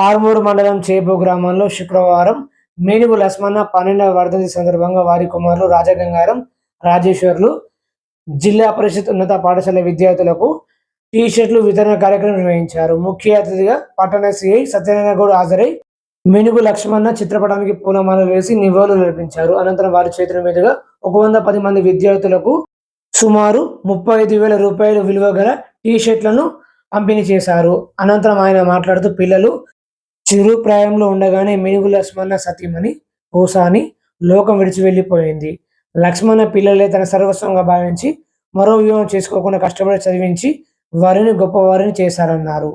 ఆర్మూరు మండలం చేపు గ్రామంలో శుక్రవారం మేనుగు లక్ష్మణ పన్నెండవ వర్ధంతి సందర్భంగా వారి కుమారులు రాజగంగారం రాజేశ్వర్లు జిల్లా పరిషత్ ఉన్నత పాఠశాల విద్యార్థులకు టీ షర్ట్లు వితరణ కార్యక్రమం నిర్వహించారు. ముఖ్య అతిథిగా పట్టణ సిఐ సత్యనారాయణ గౌడ్ హాజరై మెనుగు లక్ష్మణ చిత్రపటానికి పూలమాలలు వేసి నివాళులు అర్పించారు. అనంతరం వారి చేతుల మీదుగా ఒక వంద పది మంది విద్యార్థులకు సుమారు ముప్పై ఐదు వేల రూపాయలు విలువ గల టీ షర్ట్లను పంపిణీ చేశారు. అనంతరం ఆయన మాట్లాడుతూ పిల్లలు చిరు ప్రాయంలో ఉండగానే మెనుగు లక్ష్మణ సతీమణి పోసాని లోకం విడిచి వెళ్ళిపోయింది. లక్ష్మణ పిల్లలే తన సర్వస్వంగా భావించి మరో వివాహం చేసుకోకుండా కష్టపడి చదివించి వారిని గొప్పవారిని చేశారన్నారు.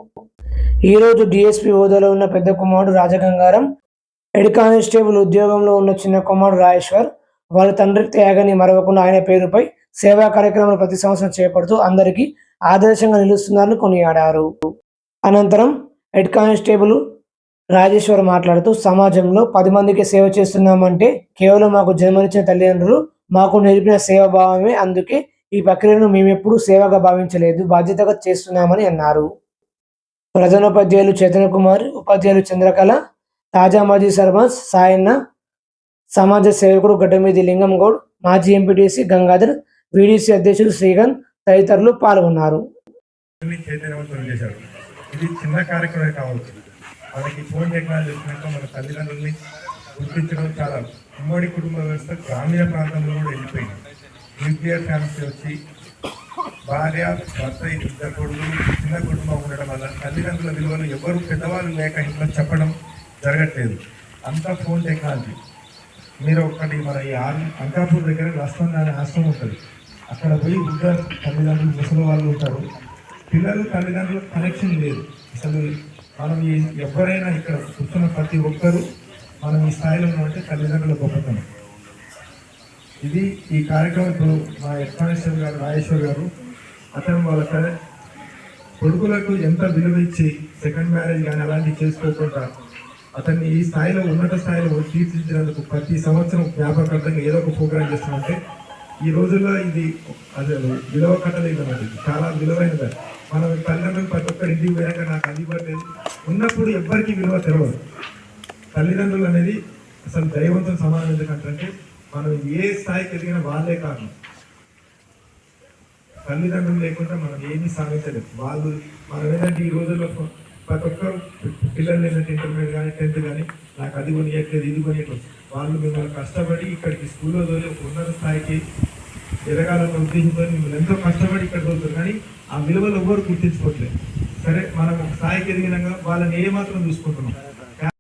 ఈ రోజు డిఎస్పి హోదాలో ఉన్న పెద్ద కుమారుడు రాజగంగారం హెడ్ కానిస్టేబుల్ ఉద్యోగంలో ఉన్న చిన్న కుమారుడు రాజేశ్వర్ వాళ్ళ తండ్రి త్యాగాన్ని మరవకుండా ఆయన పేరుపై సేవా కార్యక్రమాలు ప్రతి సంవత్సరం చేపడుతూ అందరికీ ఆదర్శంగా నిలుస్తున్నారని కొనియాడారు. అనంతరం హెడ్ కానిస్టేబుల్ రాజేశ్వర్ మాట్లాడుతూ సమాజంలో పది మందికి సేవ చేస్తున్నామంటే కేవలం మాకు జన్మనిచ్చిన తల్లిదండ్రులు మాకు నేర్పిన సేవాభావమే అందుకే ఈ ప్రక్రియను మేమెప్పుడూ సేవగా భావించలేదు బాధ్యతగా చేస్తున్నామని అన్నారు. ప్రధానోపాధ్యాయులు చేతన కుమార్ ఉపాధ్యాయులు చంద్రకళ తాజా మాజీ సర్పంచ్ సాయన్న సమాజ సేవకుడు గడ్డమీది లింగం గౌడ్ మాజీ ఎంపీటీసీ గంగాధర్ వీడీసీ అధ్యక్షుడు శ్రీకాంత్ తదితరులు పాల్గొన్నారు. ఇది చిన్న కార్యక్రమం కావచ్చు. మనకి ఫోన్ టెక్నాలజీ వచ్చినాక మన తల్లిదండ్రుల్ని గుర్తించడం చాలా ఉమ్మడి కుటుంబ వ్యవస్థ గ్రామీణ ప్రాంతంలో కూడా వెళ్ళిపోయింది. న్యూక్లియర్ ఫ్యామిలీ వచ్చి భార్య భర్త ఇద్దరు కొడుకులు చిన్న కుటుంబం ఉండడం వల్ల తల్లిదండ్రుల విలువలు ఎవరు పెద్దవాళ్ళు లేక ఇంట్లో చెప్పడం జరగట్లేదు. అంతా ఫోన్ టెక్నాలజీ. మీరు ఒకటి మన ఈ ఆర్ అంకాపూర్ దగ్గర లక్ష్మణ్ అనే ఆశ్రమం ఉంటుంది. అక్కడ పోయి ఉద్దరు తల్లిదండ్రులు ముసలి వాళ్ళు ఉంటారు. పిల్లలు తల్లిదండ్రులు కనెక్షన్ లేదు. అసలు మనం ఈ ఎవరైనా ఇక్కడ కూర్చున్న ప్రతి ఒక్కరూ మనం ఈ స్థాయిలో ఉన్నామంటే తల్లిదండ్రుల గొప్పతనం. ఇది ఈ కార్యక్రమం ఇప్పుడు మా ఎక్స్పానేశ్వర్ గారు రాజేశ్వర్ గారు అతను వాళ్ళ కొడుకులకు ఎంత విలువ ఇచ్చి సెకండ్ మ్యారేజ్ కానీ అలాంటివి చేసుకోకుండా అతన్ని ఈ స్థాయిలో ఉన్నత స్థాయిలో తీర్చిదిద్దినందుకు ప్రతి సంవత్సరం జ్ఞాపకార్థంగా ఏదో ఒక ప్రోగ్రామ్ చేస్తామంటే ఈ రోజుల్లో ఇది అసలు విలువ కట్టలేదు అన్నమాట చాలా విలువైనది మనం తల్లిదండ్రులు ప్రతి ఒక్కరి ఇంటికి పోయాక నాకు అది ఇవ్వట్లేదు ఉన్నప్పుడు ఎవ్వరికి విలువ తెలియదు తల్లిదండ్రులు అనేది అసలు దైవంతో సమానం ఎందుకంటే మనం ఏ స్థాయికి ఎదిగిన వాళ్ళే కారణం. తల్లిదండ్రులు లేకుండా మనం ఏమీ సాధించలేదు వాళ్ళు మనం ఏంటంటే ఈ రోజుల్లో ప్రతి ఒక్కరు పిల్లలు ఏంటంటే ఇంటర్మీడియట్ కానీ టెన్త్ కానీ నాకు అది కొనియట్లేదు ఇది కొనియట్లేదు. వాళ్ళు మిమ్మల్ని కష్టపడి ఇక్కడికి స్కూల్లో చదివి ఉన్నత స్థాయికి ఎదగాలని ఉద్దేశంతో ఎంతో కష్టపడి ఇక్కడ చదువుతారు కానీ ఆ విలువలు ఎవ్వరు గుర్తించుకోవట్లేదు. సరే మనం స్థాయికి ఎదిగినాక వాళ్ళని ఏ మాత్రం చూసుకుంటున్నాం